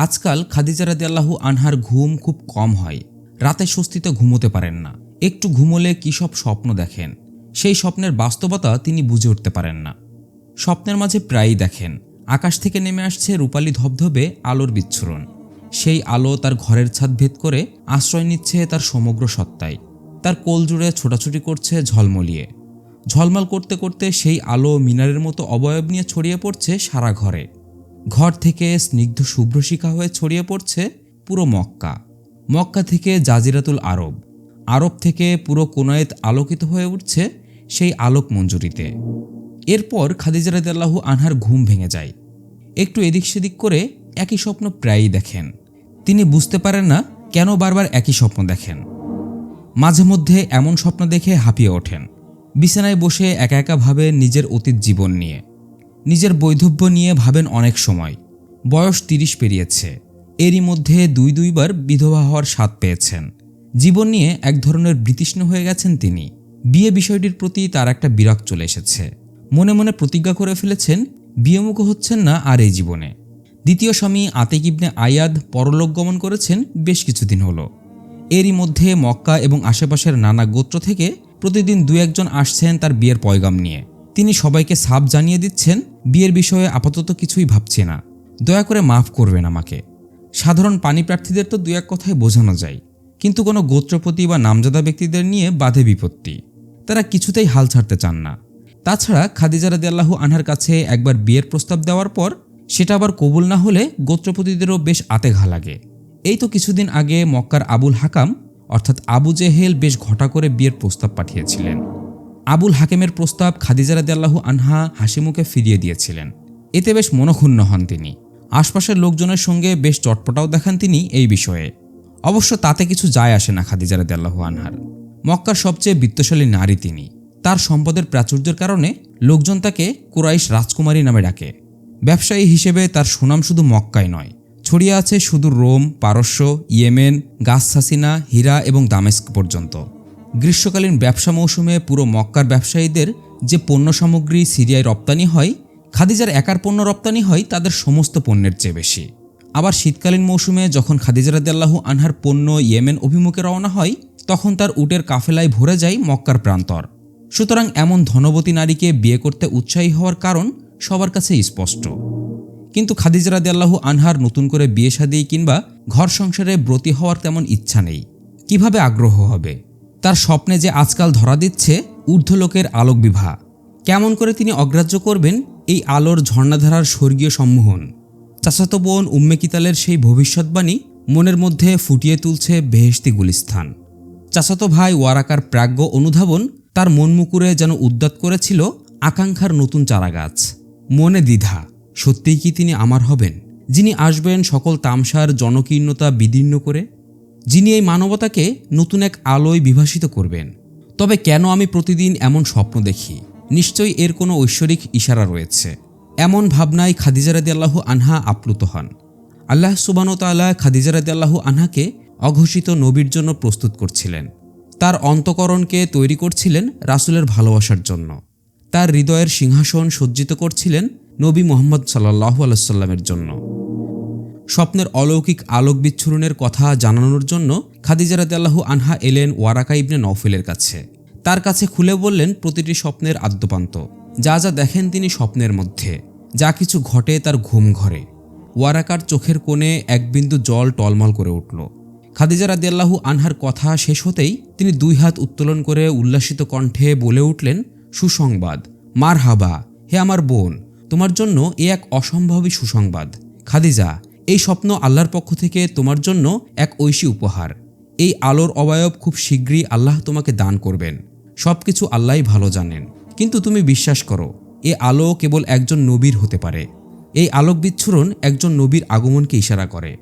আজকাল খাদিজা রাদি আল্লাহু আনহার ঘুম খুব কম হয়। রাতে স্বস্তিতে ঘুমোতে পারেন না। একটু ঘুমোলে কী সব স্বপ্ন দেখেন? সেই স্বপ্নের বাস্তবতা তিনি বুঝে উঠতে পারেন না। স্বপ্নের মাঝে প্রায়ই দেখেন, আকাশ থেকে নেমে আসছে রূপালী ধবধবে আলোর বিচ্ছুরণ। সেই আলো তার ঘরের ছাদ ভেদ করে আশ্রয় নিচ্ছে তার সমগ্র সত্তায়। তার কোল জুড়ে ছোটাছুটি করছে ঝলমলিয়ে। ঝলমল করতে করতে সেই আলো মিনারের মতো অবয়ব নিয়ে ছড়িয়ে পড়ছে সারা ঘরে। ঘর থেকে স্নিগ্ধ শুভ্রশিখা হয়ে ছড়িয়ে পড়ছে পুরো মক্কা। মক্কা থেকে জাজিরাতুল আরব। আরব থেকে পুরো কোনায়েত আলোকিত হয়ে উঠছে সেই আলোক মঞ্জুরিতে। এরপর খাদিজা রাদিয়াল্লাহু আনহার ঘুম ভেঙে যায়। একটু এদিক সেদিক করে একই স্বপ্ন প্রায়ই দেখেন। তিনি বুঝতে পারেন না কেন বারবার একই স্বপ্ন দেখেন। মাঝে মধ্যে এমন স্বপ্ন দেখে হাঁপিয়ে ওঠেন। বিছানায় বসে একা একা ভাবেন নিজের অতীত জীবন নিয়ে। নিজের বৈধব্য নিয়ে ভাবেন অনেক সময়। বয়স তিরিশ পেরিয়েছে। এরই মধ্যে দুই দুইবার বিধবা হওয়ার স্বাদ পেয়েছেন। জীবন নিয়ে এক ধরনের বৃতৃষ্ণ হয়ে গেছেন তিনি। বিয়ে বিষয়টির প্রতি তার একটা বিরাগ চলে এসেছে। মনে মনে প্রতিজ্ঞা করে ফেলেছেন, বিয়েমুখ হচ্ছেন না আর এই জীবনে। দ্বিতীয় স্বামী আতিক ইবনে আয়াদ পরলোক গমন করেছেন বেশ কিছুদিন হলো। এরই মধ্যে মক্কা এবং আশেপাশের নানা গোত্র থেকে প্রতিদিন দু একজন আসছেন তার বিয়ের পয়গাম নিয়ে। তিনি সবাইকে সাপ জানিয়ে দিচ্ছেন, বিয়ের বিষয়ে আপাতত কিছুই ভাবছে না। দয়া করে মাফ করবেন আমাকে। সাধারণ পানি প্রার্থীদের তো দু এক কথায় বোঝানো যায়। কিন্তু কোনো গোত্রপতি বা নামজাদা ব্যক্তিদের নিয়ে বাধে বিপত্তি। তারা কিছুতেই হাল ছাড়তে চান না। তাছাড়া খাদিজা রাদি আল্লাহু আনহার কাছে একবার বিয়ের প্রস্তাব দেওয়ার পর, সেটা আবার কবুল না হলে গোত্রপতিদেরও বেশ আতে ঘা লাগে। এই তো কিছুদিন আগে মক্কার আবুল হাকাম, অর্থাৎ আবু জেহেল বেশ ঘটা করে বিয়ের প্রস্তাব পাঠিয়েছিলেন। আবুল হাকেমের প্রস্তাব খাদিজা রাদি আল্লাহু আনহা হাসি মুখে ফিরিয়ে দিয়েছিলেন। এতে বেশ মনক্ষুণ্ণ হন তিনি। আশপাশের লোকজনের সঙ্গে বেশ চটপটাও দেখান তিনি এই বিষয়ে। অবশ্য তাতে কিছু যায় আসে না খাদিজা রাদি আল্লাহু আনহার। মক্কার সবচেয়ে বিত্তশালী নারী তিনি। তার সম্পদের প্রাচুর্যের কারণে লোকজন তাকে কুরাইশ রাজকুমারী নামে ডাকে। ব্যবসায়ী হিসেবে তার সুনাম শুধু মক্কায় নয়। ছড়িয়ে আছে শুধু রোম, পারস্য, ইয়েমেন গাসসাসিনা হীরা এবং দামেস্ক পর্যন্ত। গ্রীষ্মকালীন ব্যবসা মৌসুমে পুরো মক্কার ব্যবসায়ীদের যে পণ্য সামগ্রী সিরিয়ায় রপ্তানি হয়, খাদিজার একার পণ্য রপ্তানি হয়, তাদের সমস্ত পণ্যের চেয়ে বেশি। আবার শীতকালীন মৌসুমে যখন খাদিজা রাদিয়াল্লাহু আনহার পণ্য ইয়েমেন অভিমুখে রওনা হয়, তখন তার উটের কাফেলায় ভরে যায় মক্কার প্রান্তর। সুতরাং এমন ধনবতী নারীকে বিয়ে করতে উৎসাহী হওয়ার কারণ সবার কাছে স্পষ্ট। কিন্তু খাদিজা রাদিয়াল্লাহু আনহার নতুন করে বিয়ে শাদী কিংবা ঘর সংসারে ব্রতী হওয়ার তেমন ইচ্ছা নেই। কীভাবে আগ্রহ হবে? তার স্বপ্নে যে আজকাল ধরা দিচ্ছে ঊর্ধ্বলোকের আলোক বিভা কেমন করে তিনি অগ্রাহ্য করবেন এই আলোর ঝর্ণাধারার স্বর্গীয় সম্মোহন? চাচাতো বোন উম্মে কিতালের সেই ভবিষ্যৎবাণী মনের মধ্যে ফুটিয়ে তুলছে বেহেশতি গুলিস্থান। চাচাতো ভাই ওয়ারাকার প্রাজ্ঞ অনুধাবন তার মন মুকুরে যেন উদ্যাত করেছিল আকাঙ্ক্ষার নতুন চারাগাছ। মনে দ্বিধা, সত্যিই কি তিনি আমার হবেন, যিনি আসবেন সকল তামসার জনকীর্ণতা বিদীর্ণ করে? যিনি এই মানবতাকে নতুন এক আলোয় বিভাসিত করবেন। তবে কেন আমি প্রতিদিন এমন স্বপ্ন দেখি? নিশ্চয়ই এর কোনো ঐশ্বরিক ইশারা রয়েছে। এমন ভাবনায় খাদিজা রাদি আল্লাহু আনহা আপ্লুত হন। আল্লাহ সুবানো তাল্লাহ খাদিজা রাদি আল্লাহু আনহাকে অঘোষিত নবীর জন্য প্রস্তুত করছিলেন। তার অন্তকরণকে তৈরি করছিলেন রাসুলের ভালোবাসার জন্য। তার হৃদয়ের সিংহাসন সজ্জিত করছিলেন নবী মোহাম্মদ সাল্লাহ আলাইসাল্লামের জন্য। স্বপ্নের অলৌকিক আলোক বিচ্ছুরণের কথা জানানোর জন্য খাদিজা রাদিয়াল্লাহু আনহা এলেন ওয়ারাকা ইবনে নওফেলের কাছে। তার কাছে খুলে বললেন, প্রতিটি স্বপ্নের আদ্যপান্ত। যা যা দেখেন তিনি স্বপ্নের মধ্যে। যা কিছু ঘটে তার ঘুম ঘরে। ওয়ারাকার চোখের কোণে এক বিন্দু জল টলমল করে উঠল। খাদিজা রাদিয়াল্লাহু আনহার কথা শেষ হতেই তিনি দুই হাত উত্তোলন করে উল্লাসিত কণ্ঠে বলে উঠলেন, সুসংবাদ। মার হাবা হে আমার বোন, তোমার জন্য এ এক অসম্ভবই সুসংবাদ। খাদিজা এই স্বপ্ন আল্লাহর পক্ষ থেকে তোমার জন্য এক ঐশী উপহার। এই আলোর অবয়ব খুব শীঘ্রই আল্লাহ তোমাকে দান করবেন। সব কিছু আল্লাহই ভালো জানেন। কিন্তু তুমি বিশ্বাস করো, এ আলো কেবল একজন নবীর হতে পারে। এই আলোক বিচ্ছুরণ একজন নবীর আগমনকে ইশারা করে।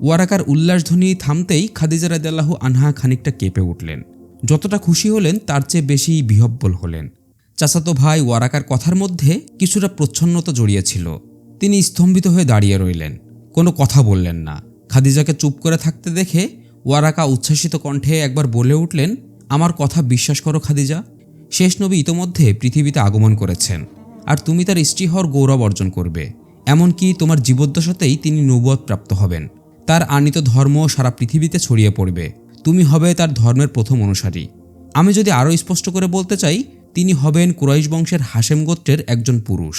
ওয়ারাকার উল্লাসধ্বনি থামতেই খাদিজা রাদিয়াল্লাহু আনহা খানিকটা কেঁপে উঠলেন। যতটা খুশি হলেন, তার চেয়ে বেশি বিহব্বল হলেন। চাচাতো ভাই ওয়ারাকার কথার মধ্যে কিছুটা প্রচ্ছন্নতা জড়িয়েছিল তিনি স্তম্ভিত হয়ে দাঁড়িয়ে রইলেন। কোনো কথা বললেন না। খাদিজাকে চুপ করে থাকতে দেখে ওয়ারাকা উচ্ছ্বাসিত কণ্ঠে একবার বলে উঠলেন, আমার কথা বিশ্বাস করো খাদিজা। শেষ নবী ইতোমধ্যে পৃথিবীতে আগমন করেছেন, আর তুমি তার স্ত্রী হওয়ার গৌরব অর্জন করবে। এমনকি তোমার জীবদ্দশাতেই তিনি নবুয়ত প্রাপ্ত হবেন। তার আনিত ধর্ম সারা পৃথিবীতে ছড়িয়ে পড়বে। তুমি হবে তার ধর্মের প্রথম অনুসারী। আমি যদি আরও স্পষ্ট করে বলতে চাই, তিনি হবেন কুরাইশ বংশের হাসেম গোত্রের একজন পুরুষ।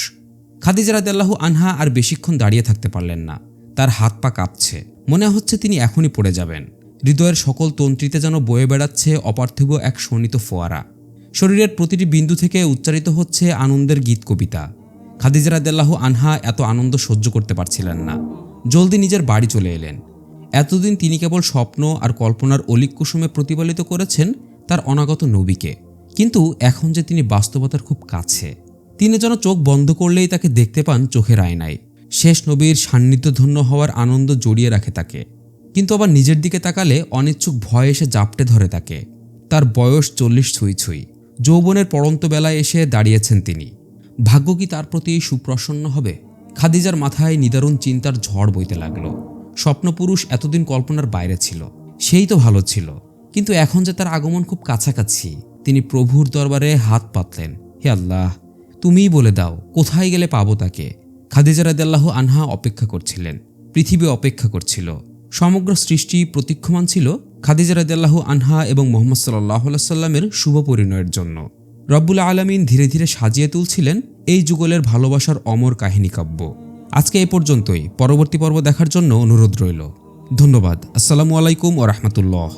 খাদিজা রাদিয়াল্লাহু আনহা আর বেশিক্ষণ দাঁড়িয়ে থাকতে পারলেন না। তার হাত পা কাঁপছে। মনে হচ্ছে তিনি এখনই পড়ে যাবেন। হৃদয়ের সকল তন্ত্রীতে যেন বয়ে বেড়াচ্ছে অপার্থিব এক শোণিত ফোয়ারা। শরীরের প্রতিটি বিন্দু থেকে উচ্চারিত হচ্ছে আনন্দের গীত কবিতা। খাদিজা রাদিয়াল্লাহু আনহা এত আনন্দ সহ্য করতে পারছিলেন না। জলদি নিজের বাড়ি চলে এলেন। এতদিন তিনি কেবল স্বপ্ন আর কল্পনার অলিক কুসুমে প্রতিপালিত করেছেন তার অনাগত নবীকে। কিন্তু এখন যে তিনি বাস্তবতার খুব কাছে, তিনি যেন চোখ বন্ধ করলেই তাকে দেখতে পান চোখের আয়নায়। শেষ নবীর সান্নিধ্যধন্য হওয়ার আনন্দ জড়িয়ে রাখে তাকে। কিন্তু আবার নিজের দিকে তাকালে অনিচ্ছুক ভয় এসে জাপটে ধরে তাকে। তার বয়স চল্লিশ ছুঁই ছুঁই। যৌবনের পড়ন্ত বেলায় এসে দাঁড়িয়েছেন তিনি। ভাগ্য কি তার প্রতি সুপ্রসন্ন হবে? খাদিজার মাথায় নিদারুণ চিন্তার ঝড় বইতে লাগল। স্বপ্নপুরুষ এতদিন কল্পনার বাইরে ছিল। সেই তো ভালো ছিল। কিন্তু এখন যে তার আগমন খুব কাছাকাছি, তিনি প্রভুর দরবারে হাত পাতলেন। হে আল্লাহ, তুমিই বলে দাও, কোথায় গেলে পাবো তাকে? খাদিজা রাদিয়াল্লাহ আনহা অপেক্ষা করছিলেন, পৃথিবী অপেক্ষা করছিল। সমগ্র সৃষ্টি প্রতীক্ষমান ছিল খাদিজা রাদিয়াল্লাহু আনহা এবং মোহাম্মদ সাল্লাহ সাল্লামের শুভ পরিণয়ের জন্য। রব্বুল আলমিন ধীরে ধীরে সাজিয়ে তুলছিলেন এই যুগলের ভালোবাসার অমর কাহিনী কাব্য। আজকে এ পর্যন্তই, পরবর্তী পর্ব দেখার জন্য অনুরোধ রইল। ধন্যবাদ। আসসালামু আলাইকুম ও রহমতুল্লাহ।